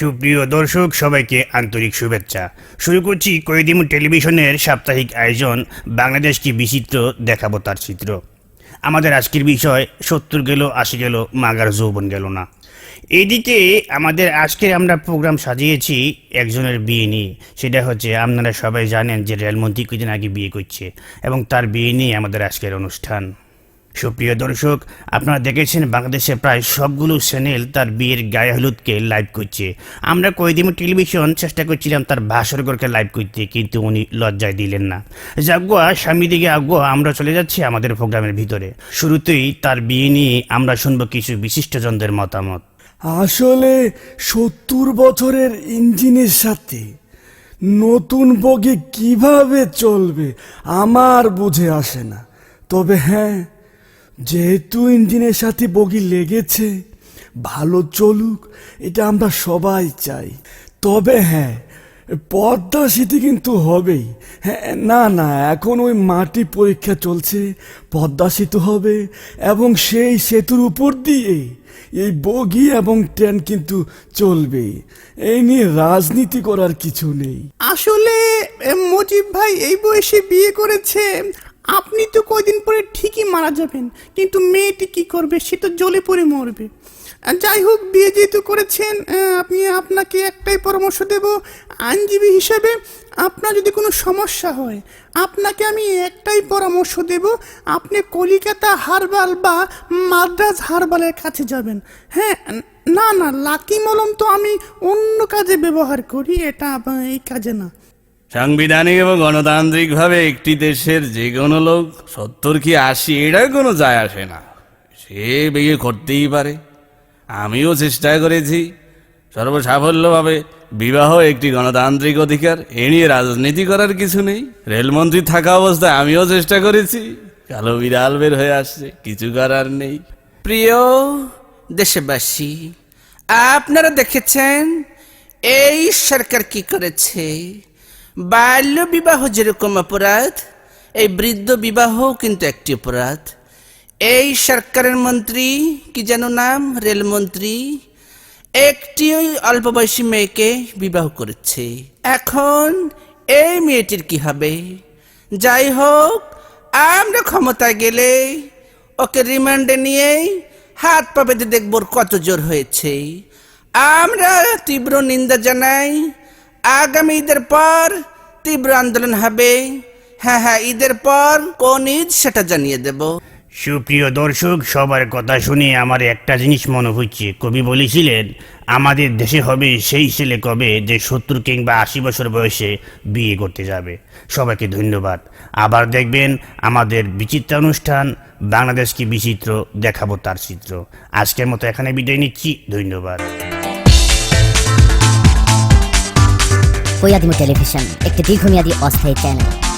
সুপ্রিয় দর্শক, সবাইকে আন্তরিক শুভেচ্ছা। শুরু করছি কয়েদিমু টেলিভিশনের সাপ্তাহিক আয়োজন বাংলাদেশ কি বিচিত্র দেখাবো তার চিত্র। আমাদের আজকের বিষয়, সত্তর গেল, আশি গেল, মাগার যৌবন গেল না। এইদিকে আমাদের আজকের আমরা প্রোগ্রাম সাজিয়েছি একজনের বিয়ে নিয়ে। সেটা হচ্ছে, আপনারা সবাই জানেন যে রেলমন্ত্রী কিছুদিন আগে বিয়ে করছে এবং তার বিয়ে নিয়ে আমাদের আজকের অনুষ্ঠান। সুপ্রিয় দর্শক, আপনারা দেখেছেন বাংলাদেশে প্রায় সবগুলো চ্যানেল তার বিয়ের গায়ে হলুদকে লাইভ করছে। আমরা কয়েকদিন টেলিভিশন চেষ্টা করছিলাম তার ভাস্করকে লাইভ করতে, কিন্তু উনি লজ্জায় দিলেন না। যাগুয়া স্বামী দিকে আগুয়া আমরা চলে যাচ্ছি আমাদের প্রোগ্রামের ভিতরে। শুরুতেই তার বিয়ে নিয়ে আমরা শুনব কিছু বিশিষ্টজনদের মতামত। আসলে সত্তর বছরের ইঞ্জিনের সাথে নতুন বগি কীভাবে চলবে, আমার বুঝে আসে না। তবে হ্যাঁ যেহেতু ইঞ্জিনের সাথে বগি লেগেছে, ভালো চলুক, এটা আমরা সবাই চাই। তবে হ্যাঁ পদ্মা সেতু কিন্তু হবেই। হ্যাঁ না না, এখন ওই মাটি পরীক্ষা চলছে, পদ্মা সেতু হবে, এবং সেই সেতুর উপর দিয়ে এই বগি এবং ট্রেন কিন্তু চলবে। এই নিয়ে রাজনীতি করার কিছু নেই। আসলে মুজিব ভাই, এই বয়সে বিয়ে করেছে আপনি তো কয়দিন পরে ঠিকই মারা যাবেন, কিন্তু মেয়েটি কি করবে? সে তো জ্বলে পড়ে মরবে। যাই হোক, বিয়ে যেহেতু করেছেন আপনি আপনাকে একটাই পরামর্শ দেব, আইনজীবী হিসেবে আপনার যদি কোনো সমস্যা হয়, আপনাকে আমি একটাই পরামর্শ দেব, আপনি কলিকাতা হারবাল বা মাদ্রাজ হারবালের কাছে যাবেন। হ্যাঁ না না, লাকি মলম তো আমি অন্য কাজে ব্যবহার করি, এটা এই কাজে না। সাংবিধানিক এবং গণতান্ত্রিকভাবে একটি দেশের যে কোনো লোক সত্তর কি আশি এটার কোনো যায় আসে না। সে বিয়ে করতেই পারে। আমিও চেষ্টা করেছি সর্বসাফল্যভাবে বিবাহ একটি গণতান্ত্রিক অধিকার, এ নিয়ে রাজনীতি করার কিছু নেই। রেলমন্ত্রী থাকা অবস্থায় আমিও চেষ্টা করেছি। কালো বিড়াল বের হয়ে আসছে, কিছু করার নেই। প্রিয় দেশবাসী, আপনারা দেখেছেন, এই সরকার কি করেছে? বাল্য বিবাহ যেরকম অপরাধ, এই বৃদ্ধ বিবাহ কিন্তু একটি অপরাধ। এই সরকারের মন্ত্রী, কি যেন নাম রেলমন্ত্রী একটি অল্প বয়সী মেয়েকে বিবাহ করেছে। এখন এই মেয়েটির কি হবে? যাই হোক, আমরা ক্ষমতায় গেলে ওকে রিমান্ডে নিয়েই হাত পা বেঁধে দেখব কত জোর হয়েছে। আমরা তীব্র নিন্দা জানাই আগামী ঈদের পর তীব্র আন্দোলন হবে। হ্যাঁ হ্যাঁ ঈদের পর কোন ঈদ সেটা জানিয়ে দেব। সুপ্রিয় দর্শক, সবার কথা শুনে আমার একটা জিনিস মনে হচ্ছে। কবি বলেছিলেন, আমাদের দেশে হবে সেই ছেলে কবে যে সত্তর কিংবা আশি বছর বয়সে বিয়ে করতে যাবে। সবাইকে ধন্যবাদ। আবার দেখবেন, আমাদের বিচিত্র অনুষ্ঠান বাংলাদেশ কি বিচিত্র দেখাবো তার চিত্র। আজকের মতো এখানে বিদায় নিচ্ছি। ধন্যবাদ। ফৈয়াদিমু টেলিভিশন একটি দীর্ঘমেয়াদী অস্থায়ী চ্যানেল